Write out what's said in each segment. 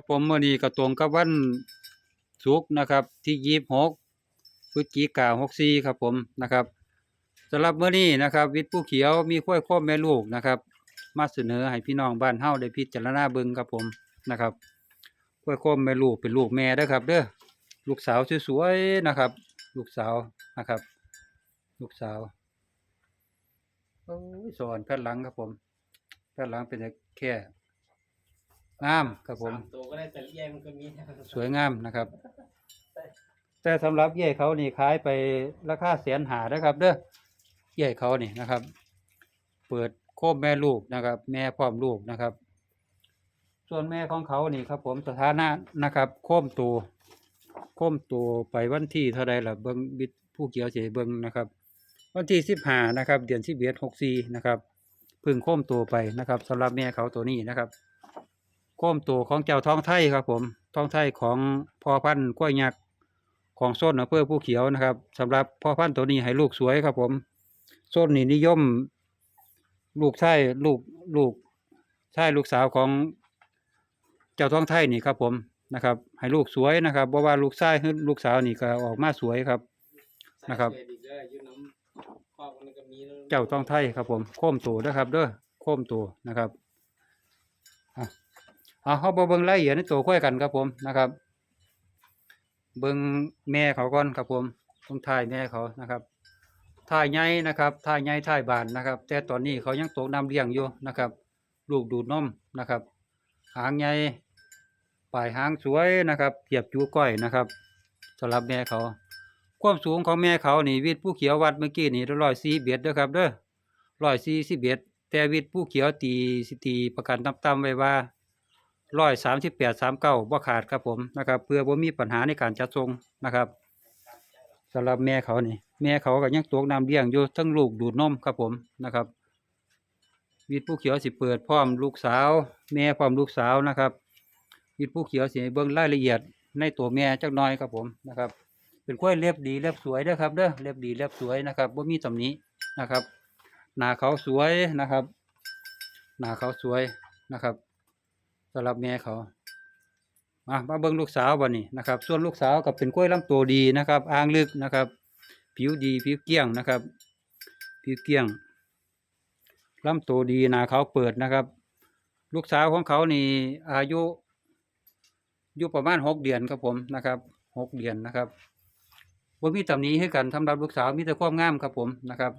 ครับผมเมื้อนี้ก็ตรงกับวันศุกร์นะครับ ที่ยี่สิบหกพฤศจิกาหกสี่ครับผมนะครับสำหรับเมื้อนี้นะครับ วิทย์ผู้เขียวมีข้อยควบแม่ลูกนะครับ มาเสนอให้พี่น้องบ้านเฮาได้พิจารณาเบิ่งครับผมนะครับข้อยควบแม่ลูกเป็นลูกแม่ด้อครับเด้อลูกสาวสวยๆนะครับ ลูกสาวนะครับ ลูกสาวโอ้ยสอนแผ่นหลังครับผมแผ่นหลังเป็นแค่ งามครับผม สามตัวก็ได้แต่เลี้ยมันก็มีนะครับสวยงามนะครับ แต่สำหรับเย่เขานี่ขายไปราคาแสนหานะครับ เด้อเย่เขานี่นะครับ เปิดโคมแม่ลูกนะครับ แม่พร้อมลูกนะครับ ส่วนแม่ของเขานี่ครับผมสถานะนะครับ โคมตัวโคมตัวไปวันที่เท่าไรล่ะเบิ้งบิดผู้เกี่ยวเสียเบิ้งนะครับ วันที่สิบห้านะครับ เดือนสิบเอ็ดหกสี่นะครับเพึ่งโคมตัวไปนะครับสำหรับแม่เขาตัวนี้นะครับ โคมตัวของเจ้าท้องไทยครับ ผมท้องไทยของพ่อพันธุ์กล้วยยักษ์ของโซนอำเภอผู้เขียวนะครับสำหรับพ่อพันธุ์ตัวนี้ให้ลูกสวยครับ ผมโซนนี้นิยม ลูกชายลูกลูกชายลูกสาวของเจ้าท้องไทยนี่ครับ ผมนะครับ ให้ลูกสวยนะครับเพราะว่าลูกชายหรือลูกสาวนี่ก็ออกมาสวยครับนะครับเจ้าท้องไทยครับผมโค้มตัวนะครับ เด้อโค้มตัวนะครับอะ เอาเขาเบิ่งรายละเอียดในตัวค่อยกันครับผมนะครับ เบิ่งแม่เขาก่อนครับผมต้องถ่ายแม่เขานะครับถ่ายใหญ่นะครับถ่ายใหญ่ถ่ายบานนะครับ แต่ตอนนี้เขายังตกน้ำเลี้ยงอยู่นะครับ ลูกดูดนมนะครับ หางใหญ่ปลายหางสวยนะครับเทียบจูก้อยนะครับสำหรับแม่เขา ความสูงของแม่เขานี่วิทผู้เขียววัดเมื่อกี้นี่ร้อยสี่เบียดด้อครับเด้อร้อยสี่สิบเบียดแต่วิทผู้เขียวตีสิตีประกันต่ำๆไว้ว่า ร้อยสามสิบแปดสามเก้าบ่ขาดครับผมนะครับเพื่อบ่มีปัญหาในการจัดส่งนะครับสำหรับแม่เขานี่ แม่เขาก็ยังตวกน้ำเลี้ยงอยู่ทั้งลูกดูดนมครับผมนะครับ วิทย์ผู้เขียวสิเปิดพร้อมลูกสาว แม่พร้อมลูกสาวนะครับ วิทย์ผู้เขียวสิให้เบิ่งรายละเอียดในตัวแม่จักน่อยครับผมนะครับ เป็นกล้วยเล็บดีเล็บสวยเด้อครับเด้อเล็บดีเล็บสวยนะครับบ่มีตำหนินะครับ หน้าเขาสวยนะครับ หน้าเขาสวยนะครับ สำหรับแม่เขามามาเบิ่งลูกสาวบัดนี้นะครับ ส่วนลูกสาวก็เป็นกล้วยลำตัวดีนะครับอ่างลึกนะครับ ผิวดีผิวเกี้ยงนะครับ ผิวเกี้ยงลำตัวดีนาเขาเปิดนะครับ ลูกสาวของเขานี่อายุอยู่ประมาณหกเดือนครับผมนะครับหกเดือนนะครับบ่มีตำหนิให้กันสำหรับลูกสาวมีแต่ความงามครับผมนะครับ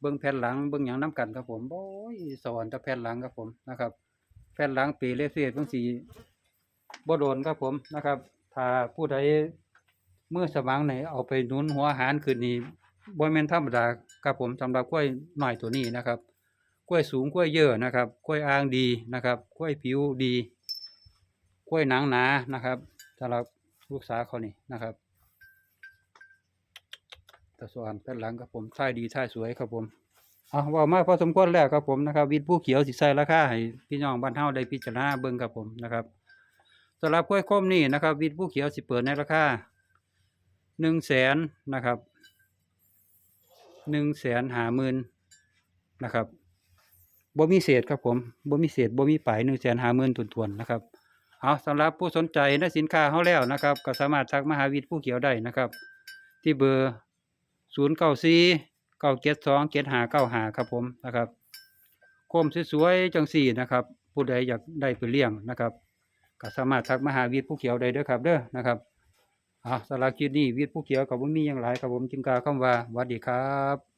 เบิ่งแผ่นหลังเบิ่งหยังน้กันครับผมโอ้ยสอนแต่แผ่นหลังครับผมนะครับ แผ่นหลังปีเลเซียบางสีบ่โดนครับผมนะครับ ถ้าผู้ใดมือสมังไหนเอาไปนุนหัวอาหารคืนนี้บ่แมนธรรมดาครับผมสำหรับกล้วยหน่อยตัวนี้นะครับ กล้วยสูงกล้วยเยอะนะครับ กล้วยอ่างดีนะครับ กล้วยผิวดี กล้วยหนังหนานะครับสำหรับลูกสาวเขานี่นะครับตะสวนด้านหลังครับผมท่ายดีท่ายสวยครับผม เอาว่ามาพอสมควรแล้วครับผมนะครับวิทย์ผู้เขียวสิใส่ราคาให้พี่น้องบ้านเฮาได้พิจารณาเบิ่งครับผมนะครับสำหรับกล้วยคมนี่นะครับ วิทย์ผู้เขียวสิเปิดในราคาหนึ่งแสนนะครับหนึ่งแสนหาหมื่นนะครับบ่มีเศษครับผมบ่มีเศษบ่มีปลายหนึ่งแสนหาหมื่นทวนๆนะครับเอาสำหรับผู้สนใจในสินค้าเฮาแล้วนะครับ ก็สามารถทักมาหาวิทย์ผู้เขียวได้นะครับ ที่เบอร์ศูนย์เก้าสี่ เก้าเจ็ดสองเจ็ดหาเก้าหาครับผมนะครับโคมสวยๆจังสี่นะครับ ผู้ใดอยากได้ไปเลี้ยงนะครับก็สามารถทักมาหาวิทย์ผู้เขียวได้เด้อครับเด้อนะครับอ่าสารคิดนี่วิทย์ผู้เขียวกับว่ามีอย่างไรครับผมจึงกาคำว่าสวัสดีครับ